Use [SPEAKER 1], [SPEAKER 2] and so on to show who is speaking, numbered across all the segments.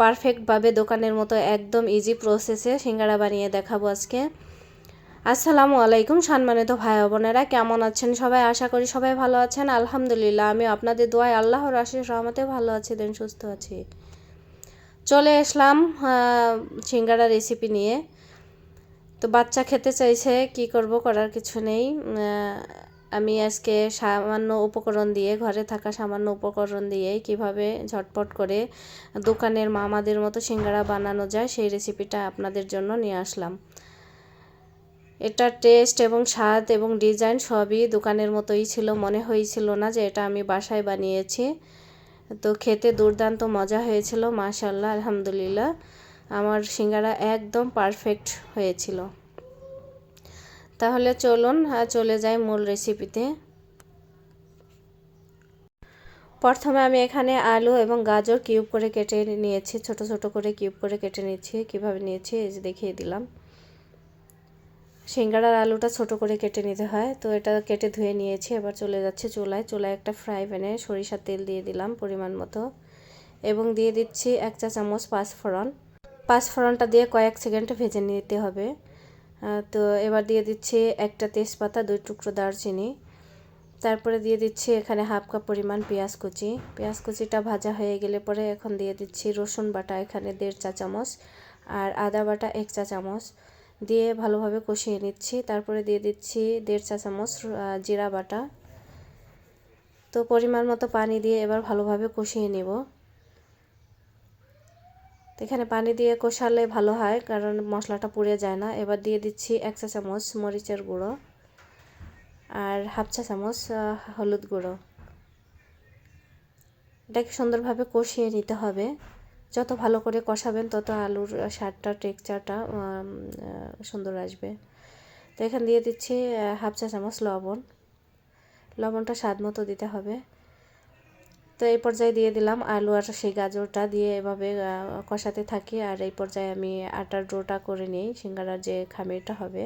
[SPEAKER 1] পারফেক্টভাবে দোকানের মতো একদম ইজি প্রসেসে সিঙ্গারা বানিয়ে দেখাবো আজকে। আসসালামু আলাইকুম সম্মানিত ভাই বোনেরা, কেমন আছেন সবাই? আশা করি সবাই ভালো আছেন। আলহামদুলিল্লাহ আমি আপনাদের দোয়ায় আল্লাহর আশিস রহমতে ভালো আছি, দেন সুস্থ আছি। চলে আসলাম সিঙ্গারা রেসিপি নিয়ে। তো বাচ্চা খেতে চাইছে, কি করব করার কিছু নেই। আমি আজকে সামান্য উপকরণ দিয়ে, ঘরে থাকা সামান্য উপকরণ দিয়ে কীভাবে ঝটপট করে দোকানের মামাদের মতো সিঙ্গারা বানানো যায়, সেই রেসিপিটা আপনাদের জন্য নিয়ে আসলাম। এটা টেস্ট এবং স্বাদ এবং ডিজাইন সবই দোকানের মতোই ছিল, মনে হয়েছিল না যে এটা আমি বাসায় বানিয়েছি। তো খেতে দুর্দান্ত মজা হয়েছিল মাশাল্লাহ আলহামদুলিল্লাহ। আমার সিঙ্গারা একদম পারফেক্ট হয়েছিল। তাহলে চলুন চলে যাই মূল রেসিপিতে প্রথমে আমি এখানে আলু এবং গাজর কিউব করে কেটে নিয়েছি, ছোট ছোট করে কিউব করে কেটে নিয়েছি, কীভাবে নিয়েছি এই যে দেখিয়ে দিলাম। সিঙ্গাড়ার আলুটা ছোট করে কেটে নিতে হয়, তো এটা কেটে ধুয়ে নিয়েছি, এবার চলে যাচ্ছে চুলায়। চুলায় একটা ফ্রাই প্যানে সরিষার তেল দিয়ে দিলাম পরিমাণ মতো এবং দিয়ে দিচ্ছি এক চা চামচ পাঁচফোড়ন। পাঁচফোড়নটা দিয়ে কয়েক সেকেন্ড ভেজে নিতে হবে। তো এবার দিয়ে দিচ্ছি একটা তেজপাতা, দুই টুকরো দারচিনি। তারপরে দিয়ে দিচ্ছি এখানে হাফ কাপ পরিমাণ পেঁয়াজ কুচি। পেঁয়াজ কুচিটা ভাজা হয়ে গেলে পরে এখন দিয়ে দিচ্ছি রসুন বাটা, এখানে দেড় চা চামচ, আর আদা বাটা এক চা চামচ। দিয়ে ভালোভাবে কষিয়ে নিচ্ছি। তারপরে দিয়ে দিচ্ছি দেড় চা চামচ জিরা বাটা। তো পরিমাণ মতো পানি দিয়ে এবার ভালোভাবে কষিয়ে নেব। এখানে পানি দিয়ে কষালে ভালো হয়, কারণ মশলাটা পুড়ে যায় না। এবার দিয়ে দিচ্ছি এক চা চামচ মরিচের গুঁড়ো আর হাফ চা চামচ হলুদ গুঁড়ো। এটাকে সুন্দরভাবে কষিয়ে নিতে হবে। যত ভালো করে কষাবেন, তত আলুর স্বাদটা, টেক্সচারটা সুন্দর আসবে। তো এখানে দিয়ে দিচ্ছি হাফ চা চামচ লবণ। লবণটা স্বাদ মতো দিতে হবে। তো এই পর্যায়ে দিয়ে দিলাম আলু আর সেই গাজরটা দিয়ে এভাবে কষাতে থাকি। আর এই পর্যায়ে আমি আটার ডোটা করে নিই, সিঙ্গারার যে খামিরটা হবে।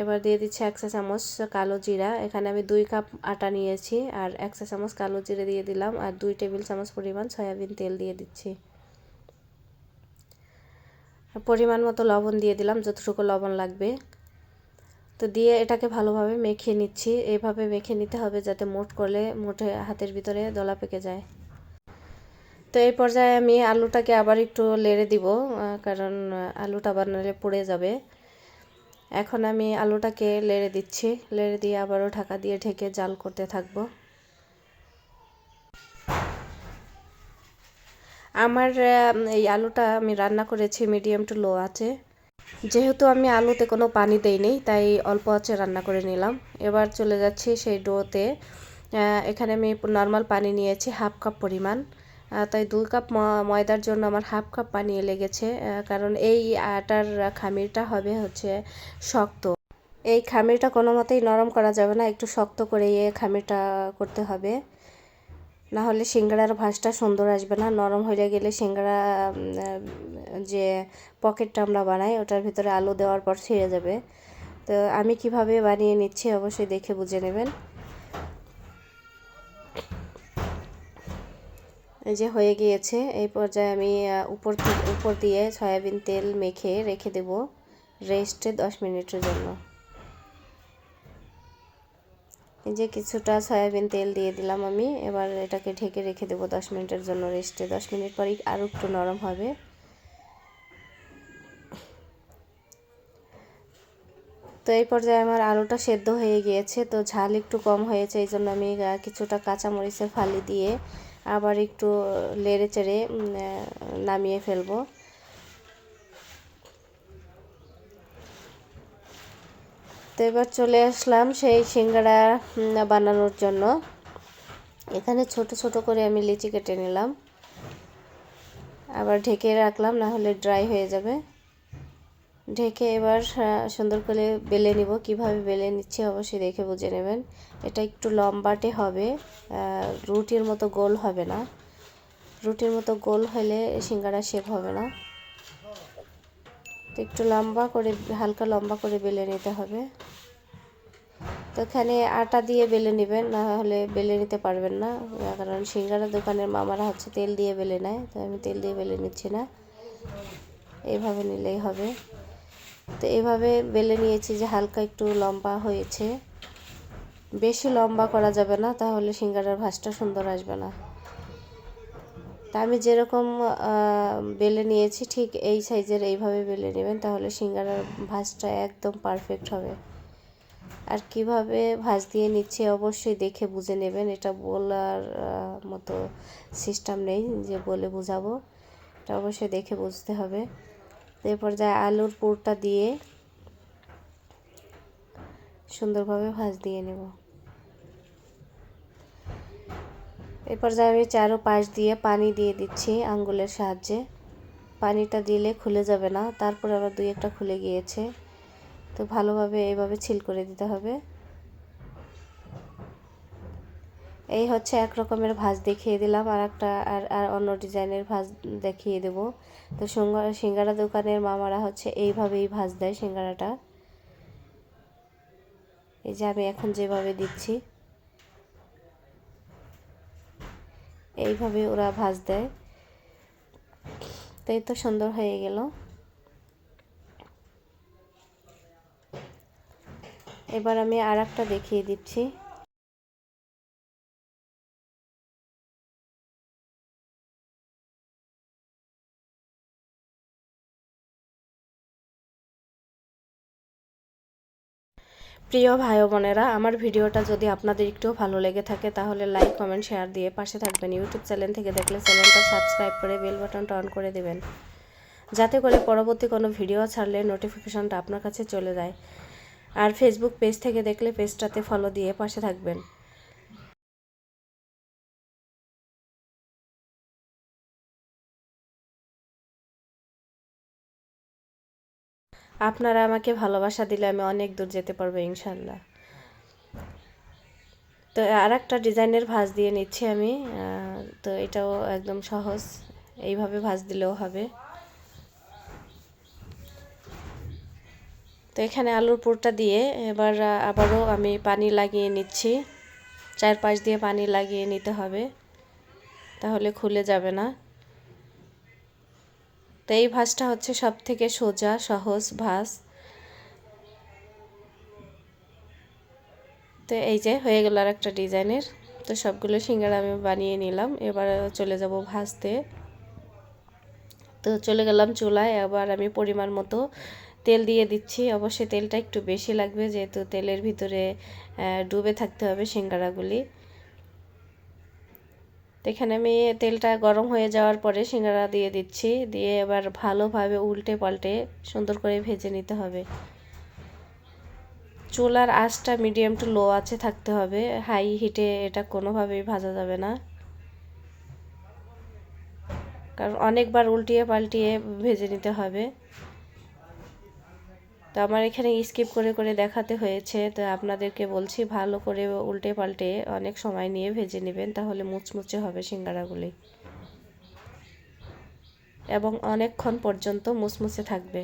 [SPEAKER 1] এবার দিয়ে দিচ্ছি এক চা চামচ কালো জিরা। এখানে আমি দুই কাপ আটা নিয়েছি আর এক চা চামচ কালো জিরে দিয়ে দিলাম আর দুই টেবিল চামচ পরিমাণ সয়াবিন তেল দিয়ে দিচ্ছি। পরিমাণ মতো লবণ দিয়ে দিলাম, যতটুকু লবণ লাগবে। তো দিয়ে এটাকে ভালোভাবে মেখে নিচ্ছি। এইভাবে মেখে নিতে হবে যাতে মোট করলে মোটে হাতের ভিতরে দলা পেকে যায়। তো এই পর্যায়ে আমি আলুটাকে আবার একটু লেড়ে দিব কারণ আলুটা বানালে পড়ে যাবে। এখন আমি আলুটাকে লেড়ে দিচ্ছি। লেড়ে দিয়ে আবারও ঢাকা দিয়ে ঢেকে জাল করতে থাকব। আমার এই আলুটা আমি রান্না করেছি, মিডিয়াম টু লো আছে। যেহেতু আমি আলুতে কোনো পানি দেইনি, তাই অল্প আছে রান্না করে নিলাম। এবার চলে যাচ্ছি সেই ডোতে। এখানে আমি নর্মাল পানি নিয়েছি হাফ কাপ পরিমাণ। তাই দুই কাপ ময়দার জন্য আমার হাফ কাপ পানি লেগেছে কারণ এই আটার খামিরটা হবে হচ্ছে শক্ত। এই খামিরটা কোনো মতেই নরম করা যাবে না, একটু শক্ত করে খামিরটা করতে হবে। না হলে সিঙ্গাড়ার ভাঁজটা সুন্দর আসবে না, নরম হয়ে গেলে সিঙ্গাড়া যে পকেটটা আমরা বানাই ওটার ভিতরে আলু দেওয়ার পর ছিঁড়ে যাবে। তো আমি কীভাবে বানিয়ে নিচ্ছি অবশ্যই দেখে বুঝে নেবেন। এই যে হয়ে গিয়েছে, এই পর্যায়ে আমি উপর উপর দিয়ে সয়াবিন তেল মেখে রেখে দেব রেস্টে দশ মিনিটের জন্য। এই যে কিছুটা সয়াবিন তেল দিয়ে দিলাম আমি। এবার এটাকে ঢেকে রেখে দেবো দশ মিনিটের জন্য রেস্টে। দশ মিনিট পরেই আরও একটু নরম হবে। তো এই পর্যায়ে আমার আলুটা সেদ্ধ হয়ে গিয়েছে, তো ঝাল একটু কম হয়েছে, এই জন্য আমি কিছুটা কাঁচামরিচের ফালি দিয়ে আবার একটু লেড়ে চেড়ে নামিয়ে ফেলব। তো এবার চলে আসলাম সেই সিঙ্গাড়া বানানোর জন্য। এখানে ছোট ছোট করে আমি লিচি কেটে নিলাম। আবার ঢেকে রাখলাম না হলে ড্রাই হয়ে যাবে। ঢেকে এবার সুন্দর করে বেলে নিব। কীভাবে বেলে নিচ্ছি অবশ্যই দেখে বুঝে নেবেন। এটা একটু লম্বাটে হবে রুটির মতো গোল হবে না। রুটির মতো গোল হলে সিঙ্গারা শেপ হবে না। একটু লম্বা করে, হালকা লম্বা করে বেলে নিতে হবে। তো এখানে আটা দিয়ে বেলে নেবেন, না হলে বেলে নিতে পারবেন না। কারণ সিঙ্গারা দোকানের মামারা হচ্ছে তেল দিয়ে বেলে নেয়, তো আমি তেল দিয়ে বেলে নিচ্ছি না। এইভাবে নিলেই হবে। তো এভাবে বেলে নিয়েছি যে হালকা একটু লম্বা হয়েছে। বেশি লম্বা করা যাবে না, তাহলে সিঙ্গারার ভাঁজটা সুন্দর আসবে না। তা আমি যেরকম বেলে নিয়েছি, ঠিক এই সাইজের এইভাবে বেলে নেবেন, তাহলে সিঙ্গারার ভাঁজটা একদম পারফেক্ট হবে। আর কীভাবে ভাঁজ দিয়ে নিচ্ছে অবশ্যই দেখে বুঝে নেবেন, এটা বলার মতো সিস্টেম নেই যে বলে বুঝাবো, এটা অবশ্যই দেখে বুঝতে হবে। এরপর যায় আলুর পুরটা দিয়ে সুন্দরভাবে ভাঁজ দিয়ে নেব। এরপর যা আমি চারো পাশ দিয়ে পানি দিয়ে দিচ্ছি আঙ্গুলের সাহায্যে। পানিটা দিলে খুলে যাবে না, তারপর আবার দুই একটা খুলে গিয়েছে। তো ভালোভাবে এইভাবে ছিল করে দিতে হবে। এই হচ্ছে এক রকমের ভাজ দেখিয়ে দিলাম, আর একটা আর আর অন্য ডিজাইনের ভাজ দেখিয়ে দেব। তো সিঙ্গারা দোকানের মামারা হচ্ছে এইভাবেই ভাজ দেয় সিঙ্গারাটা। এই যে আমি এখন যেভাবে দিচ্ছি। এইভাবে ওরা ভাজ দেয়। তাই তো সুন্দর হয়ে গেল। এবার আমি আর একটা দেখিয়ে দিচ্ছি। প্রিয় ভাই বোনেরা আমার ভিডিওটা যদি আপনাদের একটু ভালো লেগে থাকে, তাহলে লাইক কমেন্ট শেয়ার দিয়ে পাশে থাকবেন। ইউটিউব চ্যানেল থেকে দেখলে চ্যানেলটা সাবস্ক্রাইব করে বেল বাটনটা অন করে দেবেন। যাতে করে পরবর্তী কোনো ভিডিও ছাড়লে নোটিফিকেশনটা আপনার কাছে চলে যায়। আর ফেসবুক পেজ থেকে দেখলে পেজটাতে ফলো দিয়ে পাশে থাকবেন। আপনারা আমাকে ভালোবাসা দিলে আমি অনেক দূর যেতে পারব ইনশাল্লাহ তো আর একটা ডিজাইনের ভাঁজ দিয়ে নিচ্ছি আমি তো এটাও একদম সহজ, এইভাবে ভাঁজ দিলেও হবে। তো এখানে আলুর পুরটা দিয়ে এবার আবারও আমি পানি লাগিয়ে নিচ্ছি। চার পাশ দিয়ে পানি লাগিয়ে নিতে হবে, তাহলে খুলে যাবে না। তো এই ভাঁজটা হচ্ছে সব থেকে সোজা, সহজ ভাঁজ। তো এই যে হয়ে গেল আর একটা ডিজাইনের। তো সবগুলো সিঙ্গারা আমি বানিয়ে নিলাম। এবার চলে যাব ভাজতে। তো চলে গেলাম চুলায়। এবার আমি পরিমাণ মতো তেল দিয়ে দিচ্ছি। অবশ্যই তেলটা একটু বেশি লাগবে, যেহেতু তেলের ভিতরে ডুবে থাকতে হবে সিঙ্গারাগুলি। তো এখানে আমি তেলটা গরম হয়ে যাওয়ার পরে সিঙ্গারা দিয়ে দিচ্ছি। দিয়ে এবার ভালোভাবে উল্টে পাল্টে সুন্দর করে ভেজে নিতে হবে। চুলার আঁচটা মিডিয়াম টু লো আছে থাকতে হবে। হাই হিটে এটা কোনোভাবেই ভাজা যাবে না। কারণ অনেকবার উল্টিয়ে পাল্টিয়ে ভেজে নিতে হবে। তো আমার এখানে স্কিপ করে করে দেখাতে হয়েছে। তো আপনাদেরকে বলছি, ভালো করে উল্টে পাল্টে অনেক সময় নিয়ে ভেজে নেবেন, তাহলে মুচমুচে হবে সিঙ্গারাগুলি। এবং অনেকক্ষণ পর্যন্ত মুচমুচে থাকবে।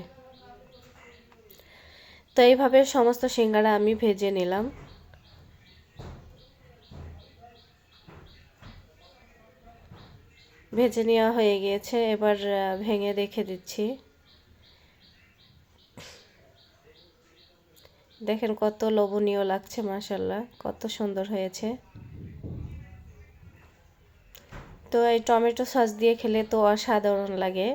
[SPEAKER 1] তো এইভাবে সমস্ত সিঙ্গারা আমি ভেজে নিলাম। ভেজে নেওয়া হয়ে গিয়েছে, এবার ভেঙে রেখে দিচ্ছি। দেখেন কত লোভনীয় লাগছে মাসাল্লাহ কত সুন্দর হয়েছে। তো এই টমেটো সস দিয়ে খেলে তো অসাধারণ লাগে।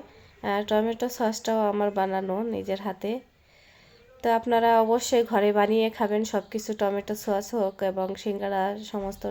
[SPEAKER 1] আর টমেটো সসটাও আমার বানানো নিজের হাতে। তো আপনারা অবশ্যই ঘরে বানিয়ে খাবেন সব কিছু টমেটো সস হোক এবং সিঙ্গারা, সমস্ত